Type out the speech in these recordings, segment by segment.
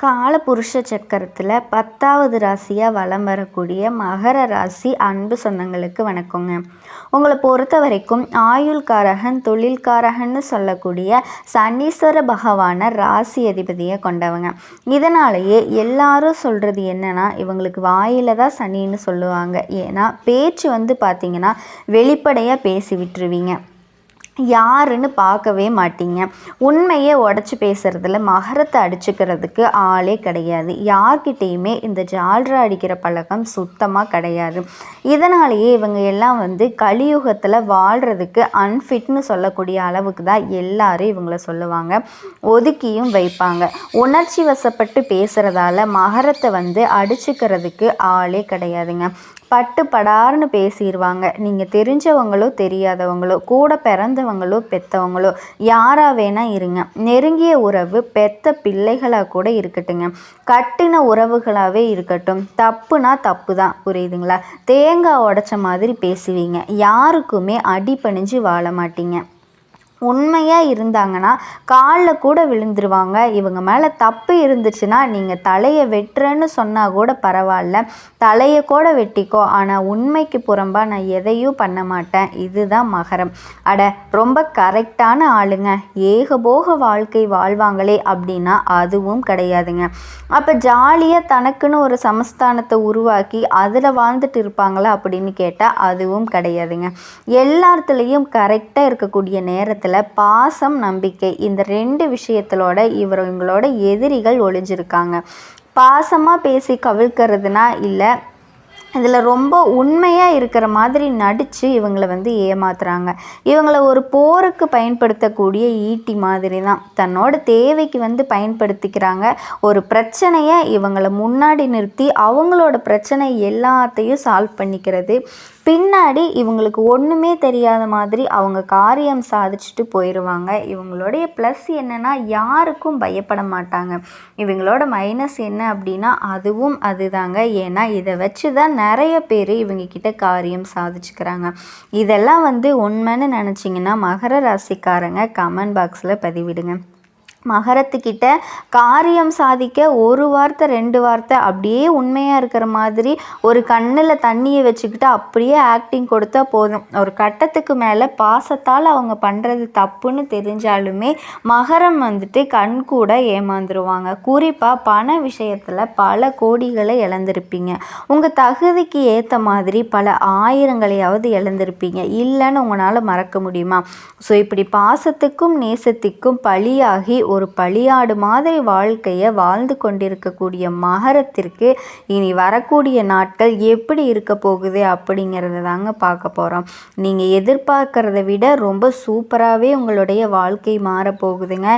காலபுருஷ சக்கரத்தில் பத்தாவது ராசியாக வலம் வரக்கூடிய மகர ராசி அன்பு சொந்தங்களுக்கு வணக்கங்க. உங்களை பொறுத்த வரைக்கும் ஆயுள்காரகன் தொழில்காரகன்னு சொல்லக்கூடிய சனீஸ்வர பகவானை ராசி அதிபதியை கொண்டவங்க. இதனாலேயே எல்லாரும் சொல்கிறது என்னென்னா இவங்களுக்கு வாயில தான் சனின்னு சொல்லுவாங்க. ஏன்னா பேச்சு வந்து பார்த்திங்கன்னா வெளிப்படையாக பேசி விட்டுருவீங்க. யாருன்னு பார்க்கவே மாட்டீங்க. உண்மையை உடச்சி பேசுகிறதுல மகரத்தை அடிச்சுக்கிறதுக்கு ஆளே கிடையாது. யார்கிட்டேயுமே இந்த ஜால்ரா அடிக்கிற பழக்கம் சுத்தமாக கிடையாது. இதனாலேயே இவங்க எல்லாம் வந்து கலியுகத்தில் வாழ்கிறதுக்கு அன்ஃபிட்னு சொல்லக்கூடிய அளவுக்கு தான் எல்லாரும் இவங்கள சொல்லுவாங்க. ஒதுக்கியும் வைப்பாங்க. உணர்ச்சி வசப்பட்டு பேசுகிறதால மகரத்தை வந்து அடிச்சுக்கிறதுக்கு ஆளே கிடையாதுங்க. பட்டு படார்னு பேசிடுவாங்க நீங்கள் தெரிஞ்சவங்களோ தெரியாதவங்களோ கூட பிறந்தவங்களோ பெற்றவங்களோ யாராக வேணால் இருங்க. நெருங்கிய உறவு பெத்த பிள்ளைகளாக கூட இருக்கட்டுங்க. கட்டின உறவுகளாகவே இருக்கட்டும். தப்புனா தப்பு தான் புரியுதுங்களா? தேங்காய் உடச்ச மாதிரி பேசுவீங்க. யாருக்குமே அடிபணிஞ்சு வாழ மாட்டீங்க. உண்மையாக இருந்தாங்கன்னா காலில் கூட விழுந்துருவாங்க. இவங்க மேலே தப்பு இருந்துச்சுன்னா நீங்கள் தலையை வெட்டுறேன்னு சொன்னால் கூட பரவாயில்ல. தலையை கூட வெட்டிக்கோ. ஆனால் உண்மைக்கு புறம்பாக நான் எதையும் பண்ண மாட்டேன். இதுதான் மகரம். அட ரொம்ப கரெக்டான ஆளுங்க. ஏகபோக வாழ்க்கை வாழ்வாங்களே அப்படின்னா அதுவும் கிடையாதுங்க. அப்போ ஜாலியாக தனக்குன்னு ஒரு சமஸ்தானத்தை உருவாக்கி அதில் வாழ்ந்துட்டு இருப்பாங்களா அப்படின்னு கேட்டால் அதுவும் கிடையாதுங்க. எல்லாத்துலேயும் கரெக்டாக இருக்கக்கூடிய நேரத்தில் விஷயத்தில் பாசம் நம்பிக்கை இந்த ரெண்டு விஷயத்திலோட இவங்களோட எதிரிகள் ஒளிஞ்சிருக்காங்க. பாசமாக பேசி கவிழ்க்கிறதுனா இல்லை இதில் ரொம்ப உண்மையாக இருக்கிற மாதிரி நடித்து இவங்களை வந்து ஏமாத்துறாங்க. இவங்களை ஒரு போருக்கு பயன்படுத்தக்கூடிய ஈட்டி மாதிரி தான் தன்னோட தேவைக்கு வந்து பயன்படுத்திக்கிறாங்க. ஒரு பிரச்சனையை இவங்களை முன்னாடி நிறுத்தி அவங்களோட பிரச்சனை எல்லாத்தையும் சால்வ் பண்ணிக்கிறது. பின்னாடி இவங்களுக்கு ஒன்றுமே தெரியாத மாதிரி அவங்க காரியம் சாதிச்சுட்டு போயிடுவாங்க இவங்களுடைய ப்ளஸ் என்னென்னா யாருக்கும் பயப்பட மாட்டாங்க. இவங்களோட மைனஸ் என்ன அப்படின்னா அதுவும் அதுதாங்க. ஏன்னா இதை வச்சு தான் நிறைய பேர் இவங்கக்கிட்ட காரியம் சாதிச்சுக்கிறாங்க. இதெல்லாம் வந்து உண்மைன்னு நினச்சிங்கன்னா மகர ராசிக்காரங்க கமெண்ட் பாக்ஸில் பதிவிடுங்க. மகரத்துக்கிட்ட காரியம் சாதிக்க ஒரு வார்த்தை ரெண்டு வார்த்தை அப்படியே உண்மையாக இருக்கிற மாதிரி ஒரு கண்ணில் தண்ணியை வச்சுக்கிட்டு அப்படியே ஆக்டிங் கொடுத்தா போதும். ஒரு கட்டத்துக்கு மேலே பாசத்தால் அவங்க பண்ணுறது தப்புன்னு தெரிஞ்சாலுமே மகரம் வந்துட்டு கண் கூட ஏமாந்துருவாங்க. குறிப்பாக பண விஷயத்தில் பல கோடிகளை இழந்திருப்பீங்க. உங்கள் தகுதிக்கு ஏற்ற மாதிரி பல ஆயிரங்களையாவது இழந்திருப்பீங்க. இல்லைன்னு உங்களால் மறக்க முடியுமா? ஸோ இப்படி பாசத்துக்கும் நேசத்துக்கும் பழியாகி ஒரு ஒரு பழியாடு மாதிரி வாழ்க்கையை வாழ்ந்து கொண்டிருக்கக்கூடிய மகரத்திற்கு இனி வரக்கூடிய நாட்கள் எப்படி இருக்க போகுது அப்படிங்கிறத தாங்க பார்க்க போகிறோம் நீங்கள் எதிர்பார்க்கறத விட ரொம்ப சூப்பராகவே உங்களுடைய வாழ்க்கை மாறப்போகுதுங்க.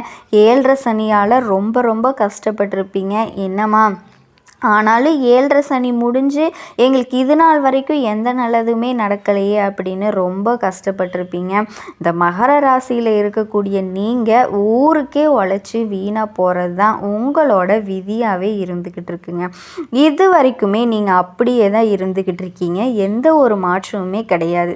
ஏழரை சனியால் ரொம்ப ரொம்ப கஷ்டப்பட்டிருப்பீங்க. என்னம்மா? ஆனாலும் ஏழரை சனி முடிஞ்சு எங்களுக்கு இது நாள் வரைக்கும் எந்த நல்லதுமே நடக்கலையே அப்படின்னு ரொம்ப கஷ்டப்பட்டிருப்பீங்க. இந்த மகர ராசியில் இருக்கக்கூடிய நீங்கள் ஊருக்கே உழைச்சி வீணாக போகிறது தான் உங்களோட விதியாகவே இருந்துக்கிட்டு இருக்குங்க. இது வரைக்குமே நீங்கள் அப்படியே தான் இருந்துக்கிட்டு இருக்கீங்க. எந்த ஒரு மாற்றமுமே கிடையாது.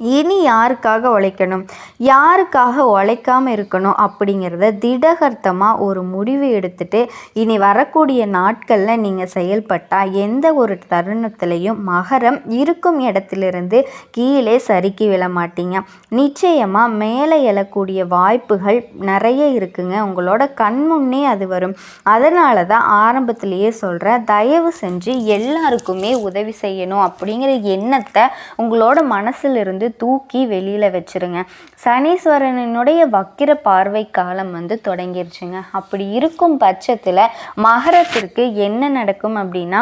இனி யாருக்காக உழைக்கணும்? யாருக்காக உழைக்காமல் இருக்கணும் அப்படிங்கிறத திடகர்த்தமாக ஒரு முடிவு எடுத்துட்டு இனி வரக்கூடிய நாட்களில் நீங்கள் செயல்பட்டால் எந்த ஒரு தருணத்திலையும் மகரம் இருக்கும் இடத்திலிருந்து கீழே சறுக்கி விழ மாட்டீங்க. நிச்சயமாக மேலே எழக்கூடிய வாய்ப்புகள் நிறைய இருக்குங்க. உங்களோட கண் முன்னே அது வரும். அதனால தான் ஆரம்பத்திலேயே சொல்கிறேன் தயவு செஞ்சு எல்லாருக்குமே உதவி செய்யணும் அப்படிங்கிற எண்ணத்தை உங்களோட மனசில் வந்து தூக்கி வெளியில் வச்சுருங்க. சனீஸ்வரனுடைய வக்கிர பார்வை காலம் வந்து தொடங்கிருச்சுங்க. அப்படி இருக்கும் பட்சத்தில் மகரத்திற்கு என்ன நடக்கும் அப்படின்னா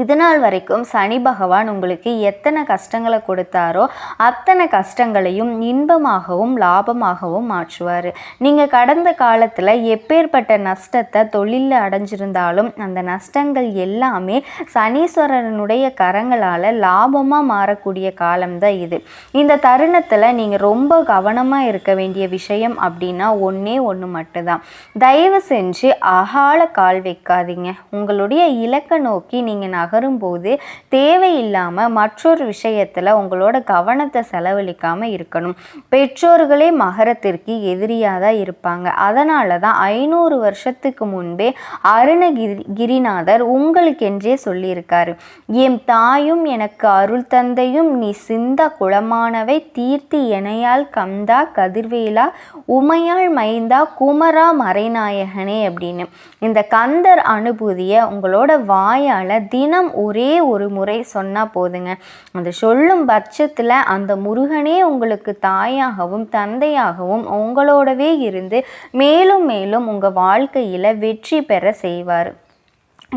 இது நாள் வரைக்கும் சனி பகவான் உங்களுக்கு எத்தனை கஷ்டங்களை கொடுத்தாரோ அத்தனை கஷ்டங்களையும் இன்பமாகவும் லாபமாகவும் மாற்றுவார். நீங்கள் கடந்த காலத்தில் எப்பேற்பட்ட நஷ்டத்தை தொழிலில் அடைஞ்சிருந்தாலும் அந்த நஷ்டங்கள் எல்லாமே சனீஸ்வரனுடைய கரங்களால் லாபமாக மாறக்கூடிய காலம்தான் இது. இந்த தருணத்தில் நீங்கள் ரொம்ப கவனமாக இருக்க வேண்டிய விஷயம் அப்படின்னா ஒன்றே ஒன்று மட்டும்தான். தயவு செஞ்சு அகால கால் வைக்காதீங்க. உங்களுடைய இலக்கை நோக்கி நீங்கள் நகரும் போது தேவையில்லாமல் மற்றொரு விஷயத்தில் உங்களோட கவனத்தை செலவழிக்காமல் இருக்கணும். பெற்றோர்களே மகரத்திற்கு எதிரியாக தான் இருப்பாங்க. அதனால தான் ஐநூறு வருஷத்துக்கு முன்பே அருணகிரி கிரிநாதர் உங்களுக்கென்றே சொல்லியிருக்காரு. எம் தாயும் எனக்கு அருள் தந்தையும் நீ சிந்த குளமானவை தீர்த்தி எனையால் கந்தா கதிர்வேலா உமையாள் மைந்தா குமரா மறைநாயகனே அப்படின்னு. இந்த கந்தர் அனுபூதியை உங்களோட வாயால் தினம் ஒரே ஒரு முறை சொன்னால் போதுங்க. அந்த சொல்லும் பட்சத்தில் அந்த முருகனே உங்களுக்கு தாயாகவும் தந்தையாகவும் உங்களோடவே இருந்து மேலும் மேலும் உங்கள் வாழ்க்கையில் வெற்றி பெற செய்வார்.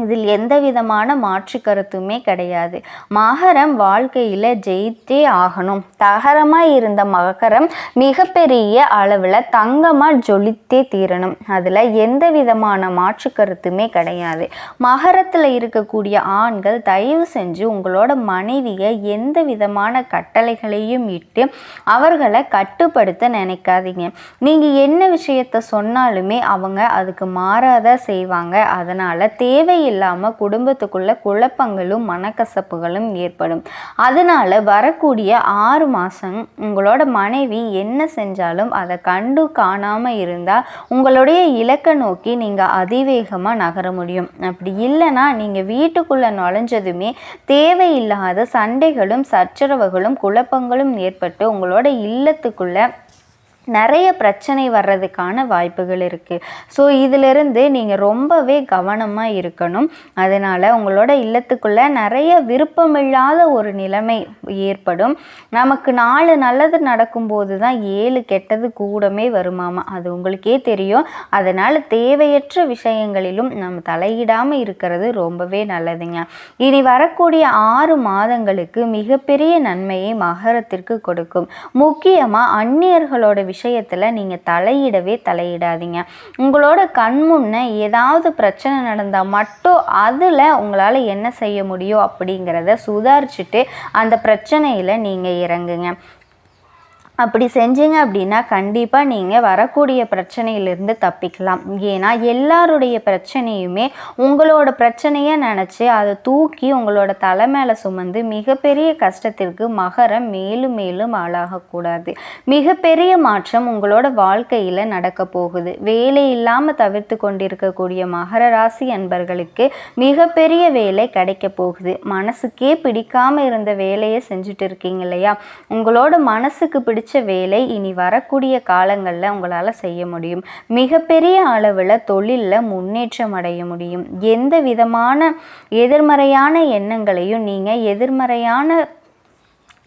இதில் எந்த விதமான மாற்று கருத்துமே கிடையாது. மகரம் வாழ்க்கையில் ஜெயித்தே ஆகணும். தகரமாக இருந்த மகரம் மிகப்பெரிய அளவில் தங்கமாக ஜொலித்தே தீரணும். அதில் எந்த விதமான மாற்று கருத்துமே கிடையாது. மகரத்தில் இருக்கக்கூடிய ஆண்கள் தயவு செஞ்சு உங்களோட மனைவியை எந்த விதமான கட்டளைகளையும் இட்டு அவர்களை கட்டுப்படுத்த நினைக்காதீங்க. நீங்கள் என்ன விஷயத்த சொன்னாலுமே அவங்க அதுக்கு மாறாத செய்வாங்க. அதனால் தேவை இல்லாமல் குடும்பத்துக்குள்ள குழப்பங்களும் மனக்கசப்புகளும் ஏற்படும். அதனால் வரக்கூடிய ஆறு மாதம் உங்களோட மனைவி என்ன செஞ்சாலும் அதை கண்டு காணாமல் இருந்தால் உங்களுடைய இலக்கை நோக்கி நீங்கள் அதிவேகமாக நகர முடியும். அப்படி இல்லைன்னா நீங்கள் வீட்டுக்குள்ளே நுழைஞ்சதுமே தேவையில்லாத சண்டைகளும் சச்சரவுகளும் குழப்பங்களும் ஏற்பட்டு உங்களோட இல்லத்துக்குள்ளே நிறைய பிரச்சனை வர்றதுக்கான வாய்ப்புகள் இருக்குது ஸோ இதிலிருந்து நீங்கள் ரொம்பவே கவனமாக இருக்கணும். அதனால் உங்களோட இல்லத்துக்குள்ளே நிறைய விருப்பமில்லாத ஒரு நிலைமை ஏற்படும். நமக்கு நாலு நல்லது நடக்கும்போது தான் ஏழு கெட்டது கூடமே வருமாமா? அது உங்களுக்கே தெரியும். அதனால் தேவையற்ற விஷயங்களிலும் நம்ம தலையிடாமல் இருக்கிறது ரொம்பவே நல்லதுங்க. இனி வரக்கூடிய ஆறு மாதங்களுக்கு மிகப்பெரிய நன்மையை மகரத்திற்கு கொடுக்கும். முக்கியமாக அந்நியர்களோட விஷயத்தில் நீங்கள் தலையிடவே தலையிடாதீங்க. உங்களோட கண் முன்ன ஏதாவது பிரச்சனை நடந்தால் மட்டும் அதில் உங்களால் என்ன செய்ய முடியும் அப்படிங்கிறத சுதாரிச்சுட்டு அந்த பிரச்சனையில் நீங்கள் இறங்குங்க. அப்படி செஞ்சீங்க அப்படின்னா கண்டிப்பாக நீங்கள் வரக்கூடிய பிரச்சனையிலிருந்து தப்பிக்கலாம். ஏன்னா எல்லாருடைய பிரச்சனையுமே உங்களோட பிரச்சனையை நினச்சி அதை தூக்கி உங்களோட தலை மேலே சுமந்து மிகப்பெரிய கஷ்டத்திற்கு மகரம் மேலும் மேலும் ஆளாகக்கூடாது. மிகப்பெரிய மாற்றம் உங்களோட வாழ்க்கையில் நடக்க போகுது. வேலை இல்லாமல் தவிர்த்து கொண்டிருக்கக்கூடிய மகர ராசி அன்பர்களுக்கு மிகப்பெரிய வேலை கிடைக்க போகுது. மனசுக்கே பிடிக்காமல் இருந்த வேலையை செஞ்சுட்டு இருக்கீங்க இல்லையா? உங்களோட மனசுக்கு பிடிச்ச பிடிச்ச வேலை இனி வரக்கூடிய காலங்களில் உங்களால் செய்ய முடியும். மிகப்பெரிய அளவில் தொழிலில் முன்னேற்றம் அடைய முடியும். எந்த விதமான எதிர்மறையான எண்ணங்களையும் நீங்கள் எதிர்மறையான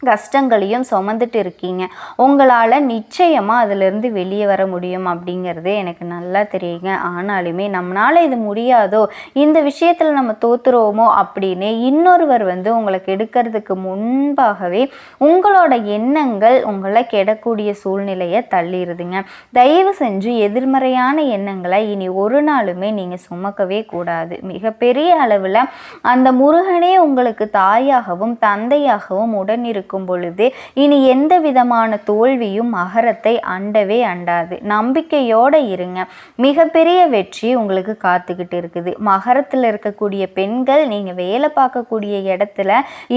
கஷ்டங்களையும் சுமந்துட்டு இருக்கீங்க உங்களால் நிச்சயமாக அதிலிருந்து வெளியே வர முடியும் அப்படிங்கிறது எனக்கு நல்லா தெரியுங்க. ஆனாலுமே நம்மளால் இது முடியாதோ இந்த விஷயத்தில் நம்ம தோத்துருவோமோ அப்படின்னு இன்னொருவர் வந்து உங்களை கெடுக்கிறதுக்கு முன்பாகவே உங்களோட எண்ணங்கள் உங்களை கெடக்கூடிய சூழ்நிலையை தள்ளிடுதுங்க தயவு செஞ்சு எதிர்மறையான எண்ணங்களை இனி ஒரு நாளுமே நீங்கள் சுமக்கவே கூடாது. மிகப்பெரிய அளவில் அந்த முருகனே உங்களுக்கு தாயாகவும் தந்தையாகவும் உடன் இருக்கும் பொழுது இனி எந்த விதமான தோல்வியும் மகரத்தை அண்டவே அண்டாது. நம்பிக்கையோடு இருங்க. மிகப்பெரிய வெற்றி உங்களுக்கு காத்துக்கிட்டு இருக்குது. மகரத்தில் இருக்கக்கூடிய பெண்கள் நீங்கள் வேலை பார்க்கக்கூடிய இடத்துல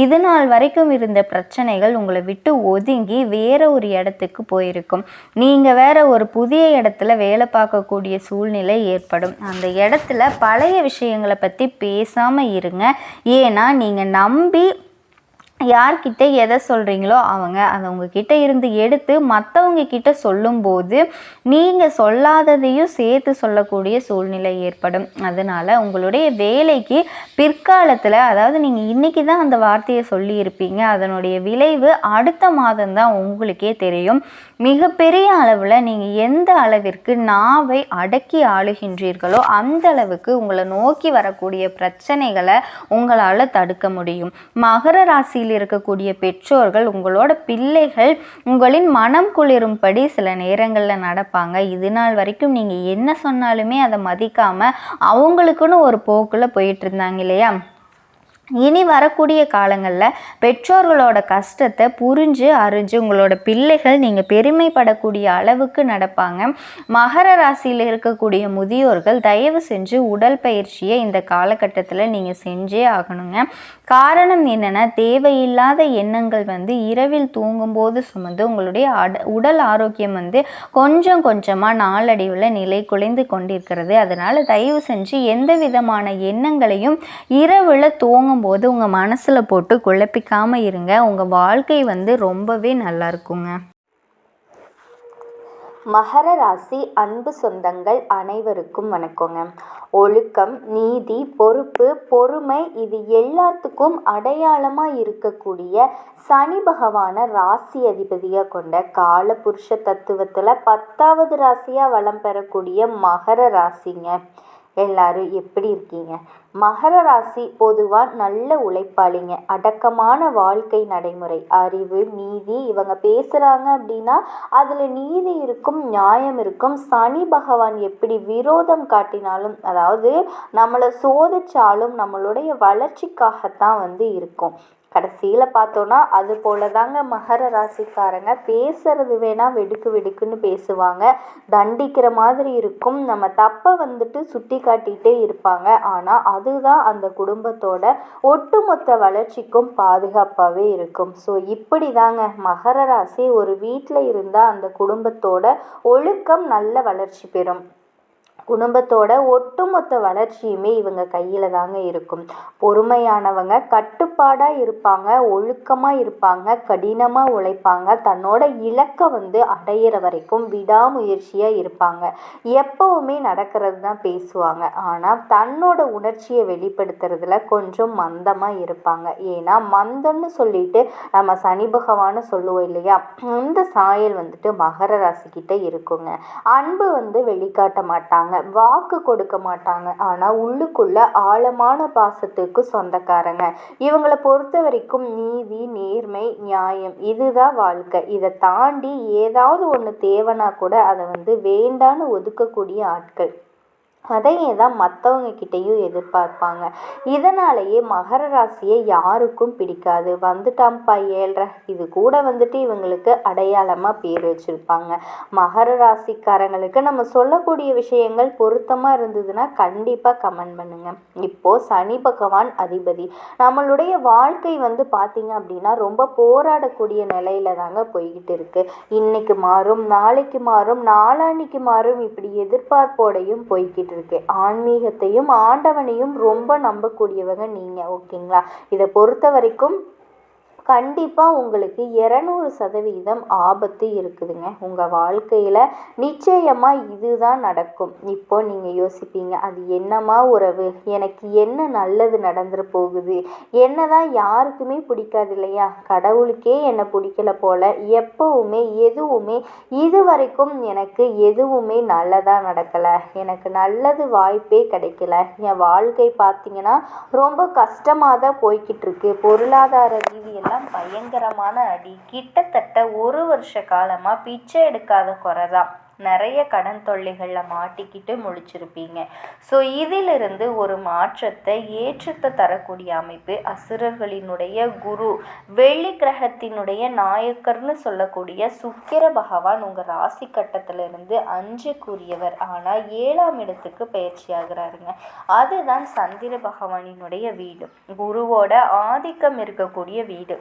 இது நாள் வரைக்கும் இருந்த பிரச்சனைகள் உங்களை விட்டு ஒதுங்கி வேற ஒரு இடத்துக்கு போயிருக்கும். நீங்கள் வேற ஒரு புதிய இடத்துல வேலை பார்க்கக்கூடிய சூழ்நிலை ஏற்படும். அந்த இடத்துல பழைய விஷயங்களை பற்றி பேசாமல் இருங்க. ஏன்னா நீங்கள் நம்பி யார்கிட்ட எதை சொல்கிறீங்களோ அவங்க அதை உங்ககிட்ட இருந்து எடுத்து மற்றவங்க கிட்ட சொல்லும்போது நீங்கள் சொல்லாததையும் சேர்த்து சொல்லக்கூடிய சூழ்நிலை ஏற்படும். அதனால் உங்களுடைய வேலைக்கு பிற்காலத்தில் அதாவது நீங்கள் இன்றைக்கி தான் அந்த வார்த்தையை சொல்லியிருப்பீங்க அதனுடைய விளைவு அடுத்த மாதம்தான் உங்களுக்கே தெரியும். மிகப்பெரிய அளவில் நீங்கள் எந்த அளவிற்கு நாவை அடக்கி ஆளுகின்றீர்களோ அந்த அளவுக்கு உங்களை நோக்கி வரக்கூடிய பிரச்சனைகளை உங்களால் தடுக்க முடியும். மகர ராசியில் இருக்கக்கூடிய பெற்றோர்கள் உங்களோட பிள்ளைகள் உங்களின் மனம் குளிரும்படி சில நேரங்களில் நடப்பாங்க. இது நாள் வரைக்கும் நீங்கள் என்ன சொன்னாலுமே அதை மதிக்காமல் அவங்களுக்குன்னு ஒரு போக்கில் போயிட்டு இருந்தாங்க இல்லையா? இனி வரக்கூடிய காலங்களில் பெற்றோர்களோட கஷ்டத்தை புரிஞ்சு அறிஞ்சு உங்களோட பிள்ளைகள் நீங்கள் பெருமைப்படக்கூடிய அளவுக்கு நடப்பாங்க. மகர ராசியில் இருக்கக்கூடிய முதியோர்கள் தயவு செஞ்சு உடல் பயிற்சியை இந்த காலகட்டத்தில் நீங்கள் செஞ்சே ஆகணுங்க. காரணம் என்னென்னா தேவையில்லாத எண்ணங்கள் வந்து இரவில் தூங்கும்போது சுமந்து உங்களுடைய அட உடல் ஆரோக்கியம் வந்து கொஞ்சம் கொஞ்சமாக நாளடைவில் நிலை குலைந்து கொண்டிருக்கிறது. அதனால் தயவு செஞ்சு எந்த விதமான எண்ணங்களையும் இரவில் தூங்கும் போது உங்கள் மனசில் போட்டு குழப்பிக்காமல் இருங்க. உங்கள் வாழ்க்கை வந்து ரொம்பவே நல்லா இருக்குங்க. மகர ராசி அன்பு சொந்தங்கள் அனைவருக்கும் வணக்கங்க. ஒழுக்கம் நீதி பொறுப்பு பொறுமை இது எல்லாத்துக்கும் அடையாளமாக இருக்கக்கூடிய சனி பகவான ராசி அதிபதியாக கொண்ட கால புருஷ தத்துவத்தில் பத்தாவது ராசியாக வளம் பெறக்கூடிய மகர ராசிங்க. எல்லாரும் எப்படி இருக்கீங்க? மகர ராசி பொதுவாக நல்ல உழைப்பாளிங்க. அடக்கமான வாழ்க்கை நடைமுறை அறிவு நீதி இவங்க பேசுகிறாங்க அப்படின்னா அதில் நீதி இருக்கும் நியாயம் இருக்கும். சனி பகவான் எப்படி விரோதம் காட்டினாலும் அதாவது நம்மளை சோதிச்சாலும் நம்மளுடைய வளர்ச்சிக்காகத்தான் வந்து இருக்கும். கடைசியில் பார்த்தோன்னா அது போல தாங்க மகர ராசிக்காரங்க. பேசுறது வேணால் வெடுக்கு வெடுக்குன்னு பேசுவாங்க. தண்டிக்கிற மாதிரி இருக்கும். நம்ம தப்பை வந்துட்டு சுட்டி காட்டிகிட்டே இருப்பாங்க. ஆனால் அதுதான் அந்த குடும்பத்தோட ஒட்டுமொத்த வளர்ச்சிக்கும் பாதுகாப்பாகவே இருக்கும். ஸோ இப்படி தாங்க மகர ராசி ஒரு வீட்டில் இருந்தால் அந்த குடும்பத்தோட ஒழுக்கம் நல்ல வளர்ச்சி பெறும். குடும்பத்தோட ஒட்டுமொத்த வளர்ச்சியுமே இவங்க கையில் தாங்க இருக்கும். பொறுமையானவங்க கட்டுப்பாடாக இருப்பாங்க ஒழுக்கமாக இருப்பாங்க கடினமாக உழைப்பாங்க தன்னோட இலக்கை வந்து அடையிற வரைக்கும் விடாமுயற்சியாக இருப்பாங்க. எப்போவுமே நடக்கிறது தான் பேசுவாங்க. ஆனால் தன்னோட உணர்ச்சியை வெளிப்படுத்துறதுல கொஞ்சம் மந்தமாக இருப்பாங்க. ஏன்னா மந்தம்னு சொல்லிட்டு நம்ம சனி பகவான்னு சொல்லுவோம் இல்லையா? இந்த சாயல் வந்துட்டு மகர ராசிக்கிட்ட இருக்குங்க. அன்பு வந்து வெளிக்காட்ட மாட்டாங்க. வாக்கு கொடுக்க மாட்டாங்க. ஆனால் உள்ளுக்குள்ள ஆழமான பாசத்துக்கு சொந்தக்காரங்க. இவங்களை பொறுத்த வரைக்கும் நீதி நேர்மை நியாயம் இதுதான் வாழ்க்கை. இதை தாண்டி ஏதாவது ஒன்று தேவைன்னா கூட அதை வந்து வேண்டான்னு ஒதுக்கக்கூடிய ஆட்கள். அதையே தான் மற்றவங்க கிட்டேயும் எதிர்பார்ப்பாங்க. இதனாலேயே மகர ராசியை யாருக்கும் பிடிக்காது. வந்துட்டாம்ப்பா ஏழ்ற இது கூட வந்துட்டு இவங்களுக்கு அடையாளமாக பேர் வச்சுருப்பாங்க. மகர ராசிக்காரங்களுக்கு நம்ம சொல்லக்கூடிய விஷயங்கள் பொருத்தமாக இருந்ததுன்னா கண்டிப்பாக கமெண்ட் பண்ணுங்கள் இப்போது சனி பகவான் அதிபதி. நம்மளுடைய வாழ்க்கை வந்து பார்த்திங்க அப்படின்னா ரொம்ப போராடக்கூடிய நிலையில தாங்க போய்கிட்டு இருக்குது இன்னைக்கு மாறும் நாளைக்கு மாறும் நாளான்னைக்கு மாறும் இப்படி எதிர்பார்ப்போடையும் போய்கிட்டு இருக்கு ஆன்மீகத்தையும் ஆண்டவனையும் ரொம்ப நம்பக்கூடியவங்க நீங்கள் ஓகேங்களா? இதை பொறுத்த வரைக்கும் கண்டிப்பாக உங்களுக்கு இரநூறு சதவீதம் ஆபத்து இருக்குதுங்க. உங்கள் வாழ்க்கையில் நிச்சயமாக இதுதான் நடக்கும். இப்போ நீங்கள் யோசிப்பீங்க அது என்னம்மா உறவு? எனக்கு என்ன நல்லது நடந்துட போகுது? என்ன தான் யாருக்குமே பிடிக்காது இல்லையா? கடவுளுக்கே என்னை பிடிக்கல போல் எப்போவுமே எதுவுமே இது வரைக்கும் எனக்கு எதுவுமே நல்லதாக நடக்கலை. எனக்கு நல்லது வாய்ப்பே கிடைக்கல. என் வாழ்க்கை பார்த்தீங்கன்னா ரொம்ப கஷ்டமாக தான் போய்கிட்டு இருக்கு. பொருளாதார ரீதியில் எல்லாம் பயங்கரமான அடி. கிட்டத்தட்ட ஒரு வருஷ காலமாக பிச்சை எடுக்காத குறை தான். நிறைய கடன் தொல்லைகளில் மாட்டிக்கிட்டு முழிச்சிருப்பீங்க. ஸோ இதிலிருந்து ஒரு மாற்றத்தை ஏற்றத்தை தரக்கூடிய அமைப்பு அசுரர்களினுடைய குரு வெள்ளி கிரகத்தினுடைய நாயக்கர்னு சொல்லக்கூடிய சுக்கிர பகவான் உங்கள் ராசி கட்டத்திலிருந்து அஞ்சுக்குரியவர். ஆனால் ஏழாம் இடத்துக்கு பயிற்சி ஆகிறாருங்க அதுதான் சந்திர பகவானினுடைய வீடு. குருவோட ஆதிக்கம் இருக்கக்கூடிய வீடு.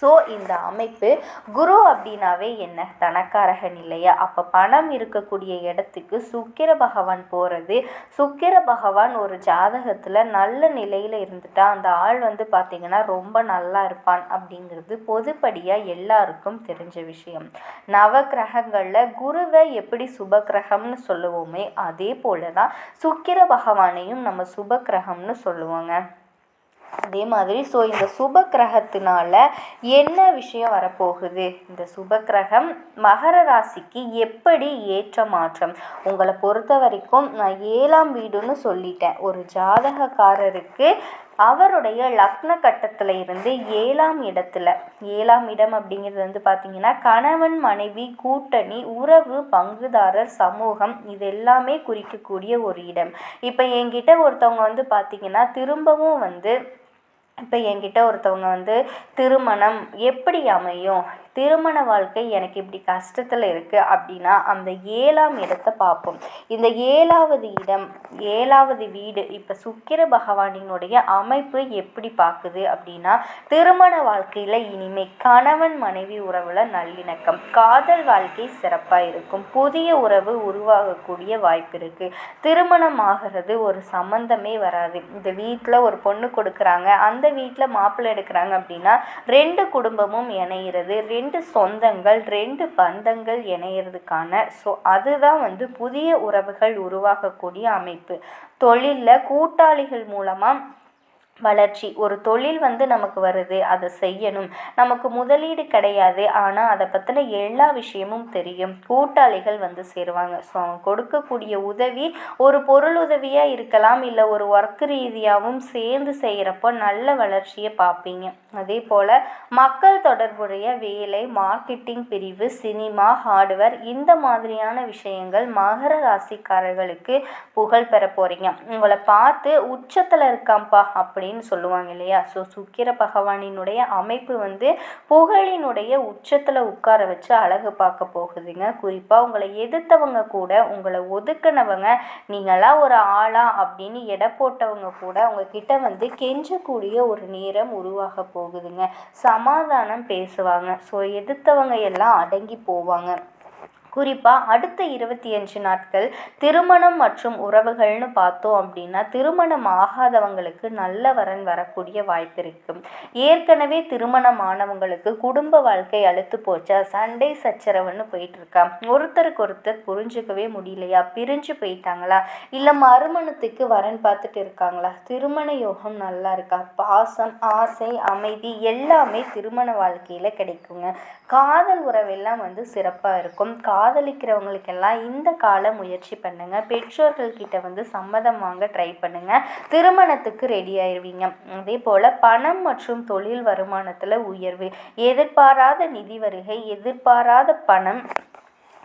ஸோ இந்த அமைப்பு குரு அப்படின்னாவே என்ன? தனக்காரகன் இல்லையா? அப்போ பணம் இருக்கக்கூடிய இடத்துக்கு சுக்கிர பகவான் போகிறது சுக்கிர பகவான் ஒரு ஜாதகத்தில் நல்ல நிலையில் இருந்துட்டா அந்த ஆள் வந்து பார்த்திங்கன்னா ரொம்ப நல்லா இருப்பான் அப்படிங்கிறது பொதுப்படியாக எல்லாருக்கும் தெரிஞ்ச விஷயம். நவ கிரகங்களில் குருவை எப்படி சுப கிரகம்னு சொல்லுவோமே அதே போல தான் சுக்கிர பகவானையும் நம்ம சுப கிரகம்னு சொல்லுவோங்க. அதே மாதிரி ஸோ இந்த சுப கிரகத்தினால என்ன விஷயம் வரப்போகுது? இந்த சுப கிரகம் மகர ராசிக்கு எப்படி ஏற்ற மாற்றம்? உங்களை பொறுத்த வரைக்கும் நான் ஏழாம் வீடுன்னு சொல்லிட்டேன். ஒரு ஜாதகக்காரருக்கு அவருடைய லக்ன கட்டத்தில் இருந்து ஏழாம் இடத்துல ஏழாம் இடம் அப்படிங்கிறது வந்து பார்த்திங்கன்னா கணவன் மனைவி கூட்டணி உறவு பங்குதாரர் சமூகம் இது எல்லாமே குறிக்கக்கூடிய ஒரு இடம். இப்போ என்கிட்ட ஒருத்தவங்க வந்து பார்த்திங்கன்னா திரும்பவும் வந்து இப்போ என்கிட்ட ஒருத்தவங்க வந்து திருமணம் எப்படி அமையும்? திருமண வாழ்க்கை எனக்கு இப்படி கஷ்டத்தில் இருக்குது அப்படின்னா அந்த ஏழாம் இடத்தை பார்ப்போம். இந்த ஏழாவது இடம் ஏழாவது வீடு இப்போ சுக்கிர பகவானினுடைய அமைப்பு எப்படி பார்க்குது அப்படின்னா திருமண வாழ்க்கையில் இனிமே கணவன் மனைவி உறவில் நல்லிணக்கம் காதல் வாழ்க்கை சிறப்பாக இருக்கும் புதிய உறவு உருவாகக்கூடிய வாய்ப்பு இருக்குது திருமணம் ஆகிறது ஒரு சம்மந்தமே வராது. இந்த வீட்டில் ஒரு பொண்ணு கொடுக்குறாங்க அந்த வீட்டில் மாப்பிள்ளை எடுக்கிறாங்க அப்படின்னா ரெண்டு குடும்பமும் இணைகிறது ரெண்டு ரெண்டு சொந்தங்கள் ரெண்டு பந்தங்கள் இணையிறதுக்கான ஸோ அதுதான் வந்து புதிய உறவுகள் உருவாகக்கூடிய அமைப்பு. தொழிலில் கூட்டாளிகள் மூலமாக வளர்ச்சி. ஒரு தொழில் வந்து நமக்கு வருது அதை செய்யணும். நமக்கு முதலீடு கிடையாது ஆனால் அதை பற்றின எல்லா விஷயமும் தெரியும். கூட்டாளிகள் வந்து சேருவாங்க. ஸோ அவங்க கொடுக்கக்கூடிய உதவி ஒரு பொருள் உதவியாக இருக்கலாம் இல்லை ஒரு ஒர்க் ரீதியாகவும் சேர்ந்து செய்கிறப்போ நல்ல வளர்ச்சியை பார்ப்பீங்க. அதே போல் மக்கள் தொடர்புடைய வேலை மார்க்கெட்டிங் பிரிவு சினிமா ஹார்ட்வேர் இந்த மாதிரியான விஷயங்கள் மகர ராசிக்காரர்களுக்கு புகழ் பெற போகிறீங்க உங்களை பார்த்து உச்சத்தில் இருக்காம்ப்பா அப்படி அப்படின்னு சொல்லுவாங்க இல்லையா? ஸோ சுக்கிர பகவானினுடைய அமைப்பு வந்து புகழினுடைய உச்சத்தில் உட்கார வச்சு அழகு பார்க்க போகுதுங்க. குறிப்பாக உங்களை எதிர்த்தவங்க கூட உங்களை ஒதுக்கினவங்க நீங்களாம் ஒரு ஆளா அப்படின்னு எடை போட்டவங்க கூட உங்ககிட்ட வந்து கெஞ்சக்கூடிய ஒரு நேரம் உருவாக போகுதுங்க. சமாதானம் பேசுவாங்க. ஸோ எதிர்த்தவங்க எல்லாம் அடங்கி போவாங்க. குறிப்பாக அடுத்த இருபத்தி அஞ்சு நாட்கள் திருமணம் மற்றும் உறவுகள்னு பார்த்தோம் அப்படின்னா திருமணம் ஆகாதவங்களுக்கு நல்ல வரன் வரக்கூடிய வாய்ப்பு இருக்குது ஏற்கனவே திருமணம் ஆனவங்களுக்கு குடும்ப வாழ்க்கை அழுத்து போச்சா சண்டை சச்சரவுன்னு போயிட்டு இருக்கா ஒருத்தருக்கு ஒருத்தர் புரிஞ்சுக்கவே முடியலையா? பிரிஞ்சு போயிட்டாங்களா? இல்லை மறுமணத்துக்கு வரன் பார்த்துட்டு இருக்காங்களா? திருமண யோகம் நல்லா இருக்கா? பாசம் ஆசை அமைதி எல்லாமே திருமண வாழ்க்கையில் கிடைக்குங்க. காதல் உறவெல்லாம் வந்து சிறப்பாக இருக்கும். கா காதலிக்கிறவங்களுக்கெல்லாம் இந்த கால முயற்சி பண்ணுங்கள் பெற்றோர்கள்கிட்ட வந்து சம்மதம் வாங்க ட்ரை பண்ணுங்கள் திருமணத்துக்கு ரெடி ஆயிடுவீங்க அதே போல் பணம் மற்றும் தொழில் வருமானத்தில் உயர்வு. எதிர்பாராத நிதி வருகை எதிர்பாராத பணம்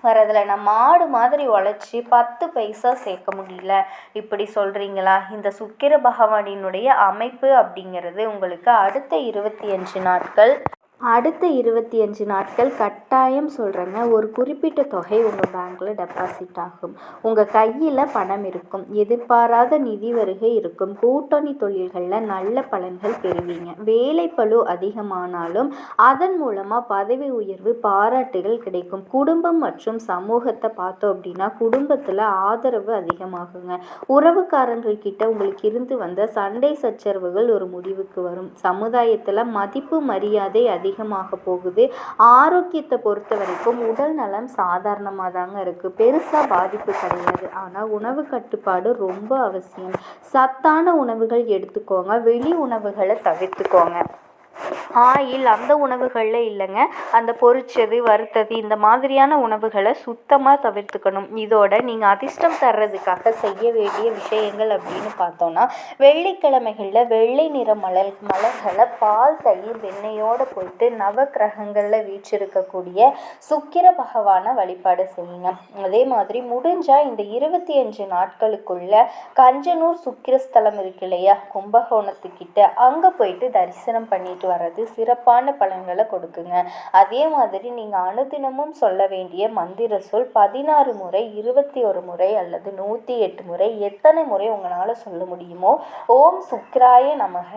வரதில் நான் மாடு மாதிரி உழைச்சி பத்து பைசா சேர்க்க முடியல. இப்படி சொல்கிறீங்களா இந்த சுக்கிர பகவானினுடைய அமைப்பு அப்படிங்கிறது உங்களுக்கு அடுத்த இருபத்தி அஞ்சு நாட்கள் அடுத்த இருபத்தி அஞ்சு நாட்கள் கட்டாயம் சொல்கிறேங்க ஒரு குறிப்பிட்ட தொகை உங்கள் பேங்க்கில் டெபாசிட் ஆகும். உங்கள் கையில் பணம் இருக்கும். எதிர்பாராத நிதி வருகை இருக்கும். கூட்டணி தொழில்களில் நல்ல பலன்கள் பெறுவீங்க. வேலைப்பளு அதிகமானாலும் அதன் மூலமாக பதவி உயர்வு பாராட்டுகள் கிடைக்கும். குடும்பம் மற்றும் சமூகத்தை பார்த்தோம் அப்படின்னா குடும்பத்தில் ஆதரவு அதிகமாகுங்க. உறவுக்காரர்கள் கிட்ட உங்களுக்கு இருந்து வந்த சண்டை சச்சரவுகள் ஒரு முடிவுக்கு வரும். சமுதாயத்தில் மதிப்பு மரியாதை அதிகம் அதிகமாக போகுது. ஆரோக்கியத்தை பொறுத்த வரைக்கும் உடல் நலம் சாதாரணமாக தாங்க இருக்குது பெருசாக பாதிப்பு கிடையாது. ஆனால் உணவு கட்டுப்பாடு ரொம்ப அவசியம். சத்தான உணவுகள் எடுத்துக்கோங்க. வெளி உணவுகளை தவிர்த்துக்கோங்க. ஆயில் அந்த உணவுகளில் இல்லைங்க. அந்த பொரிச்சது வறுத்தது இந்த மாதிரியான உணவுகளை சுத்தமாக தவிர்த்துக்கணும். இதோட நீங்கள் அதிர்ஷ்டம் தர்றதுக்காக செய்ய வேண்டிய விஷயங்கள் அப்படின்னு பார்த்தோன்னா வெள்ளிக்கிழமைகளில் வெள்ளை நிற மலர் மலர்களை பால் தயிர் வெண்ணெயோடு போயிட்டு நவ கிரகங்களில் வீற்றிருக்கக்கூடிய சுக்கிர பகவானை வழிபாடு செய்யுங்க. அதே மாதிரி முடிஞ்சால் இந்த இருபத்தி அஞ்சு நாட்களுக்குள்ள கஞ்சனூர் சுக்கிரஸ்தலம் இருக்கு இல்லையா? கும்பகோணத்துக்கிட்ட அங்கே போயிட்டு தரிசனம் பண்ணிட்டு வர்றது சிறப்பான பலன்களை கொடுக்குங்க. அதே மாதிரி நீங்கள் அனுதினமும் சொல்ல வேண்டிய மந்திர சொல் பதினாறு முறை இருபத்தி ஒரு முறை அல்லது நூற்றி எட்டு முறை எத்தனை முறை உங்களால் சொல்ல முடியுமோ ஓம் சுக்ராய நமக.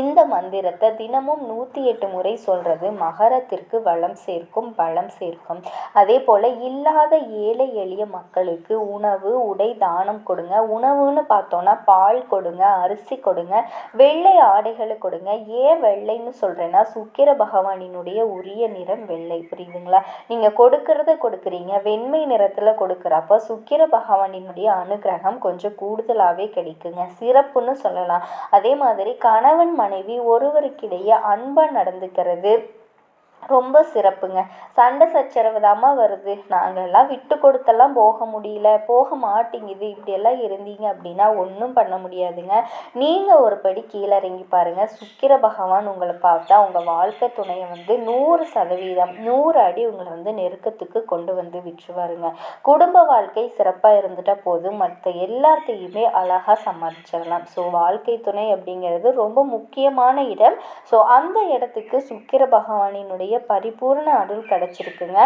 இந்த மந்திரத்தை தினமும் நூற்றி எட்டு முறை சொல்கிறது மகரத்திற்கு வளம் சேர்க்கும் பலம் சேர்க்கும். அதே போல் இல்லாத ஏழை எளிய மக்களுக்கு உணவு உடை தானம் கொடுங்க. உணவுன்னு பார்த்தோன்னா பால் கொடுங்க அரிசி கொடுங்க வெள்ளை ஆடைகளை கொடுங்க. ஏன் வெள்ளைன்னு சொல்கிறேன்னா சுக்கிர பகவானினுடைய உரிய நிறம் வெள்ளை புரியுதுங்களா? நீங்கள் கொடுக்கறத கொடுக்குறீங்க வெண்மை நிறத்தில் கொடுக்குறப்ப சுக்கிர பகவானினுடைய அனுகிரகம் கொஞ்சம் கூடுதலாகவே கிடைக்குங்க. சிறப்புன்னு சொல்லலாம். அதே மாதிரி கணவன் மனைவி ஒருவருக்கிடையே அன்பாக நடந்துக்கிறது. ரொம்ப சிறப்புங்க. சண்டை சச்சரவு தாம்மா வருது. நாங்கள்லாம் விட்டு கொடுத்தெல்லாம் போக முடியல. போக மாட்டேங்குது. இப்படியெல்லாம் இருந்தீங்க அப்படின்னா ஒன்றும் பண்ண முடியாதுங்க. நீங்கள் ஒரு படி கீழே இறங்கி பாருங்கள் சுக்கிர பகவான் உங்களை பார்த்தா உங்கள் வாழ்க்கை துணையை வந்து நூறு சதவீதம் நூறு அடி உங்களை வந்து நெருக்கத்துக்கு கொண்டு வந்து விற்றுவாருங்க குடும்ப வாழ்க்கை சிறப்பாக இருந்துட்டால் போதும். மற்ற எல்லாத்தையுமே அழகாக சமாளிச்சிடலாம். ஸோ வாழ்க்கை துணை அப்படிங்கிறது ரொம்ப முக்கியமான இடம். ஸோ அந்த இடத்துக்கு சுக்கிர பகவானினுடைய பரிபூர்ண அருள் கிடச்சிருக்குங்க.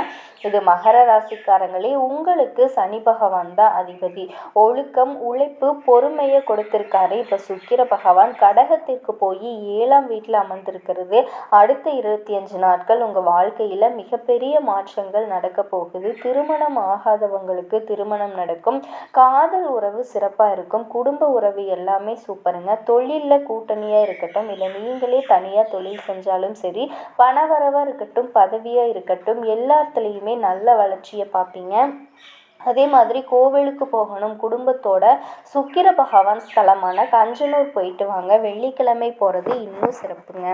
இது மகர ராசிக்காரங்களே உங்களுக்கு சனி பகவான் தான் அதிபதி. ஒழுக்கம் உழைப்பு பொறுமையை கொடுத்திருக்காரு. இப்போ சுக்கிர பகவான் கடகத்திற்கு போய் ஏழாம் வீட்டில் அமர்ந்திருக்கிறது. அடுத்த இருபத்தி அஞ்சு நாட்கள் உங்கள் வாழ்க்கையில் மிகப்பெரிய மாற்றங்கள் நடக்க போகுது. திருமணம் ஆகாதவங்களுக்கு திருமணம் நடக்கும். காதல் உறவு சிறப்பாக இருக்கும். குடும்ப உறவு எல்லாமே சூப்பருங்க. தொழிலில் கூட்டணியாக இருக்கட்டும் இல்லை நீங்களே தனியாக தொழில் செஞ்சாலும் சரி பணவரவர் இருக்கட்டும் பதவியாக இருக்கட்டும் எல்லாத்துலேயுமே நல்ல வளர்ச்சியை பார்ப்பீங்க. அதே மாதிரி கோவிலுக்கு போகணும் குடும்பத்தோட சுக்கிர பகவான் ஸ்தலமான கஞ்சனூர் போயிட்டு வாங்க. வெள்ளிக்கிழமை போகிறது இன்னும் சிறப்புங்க.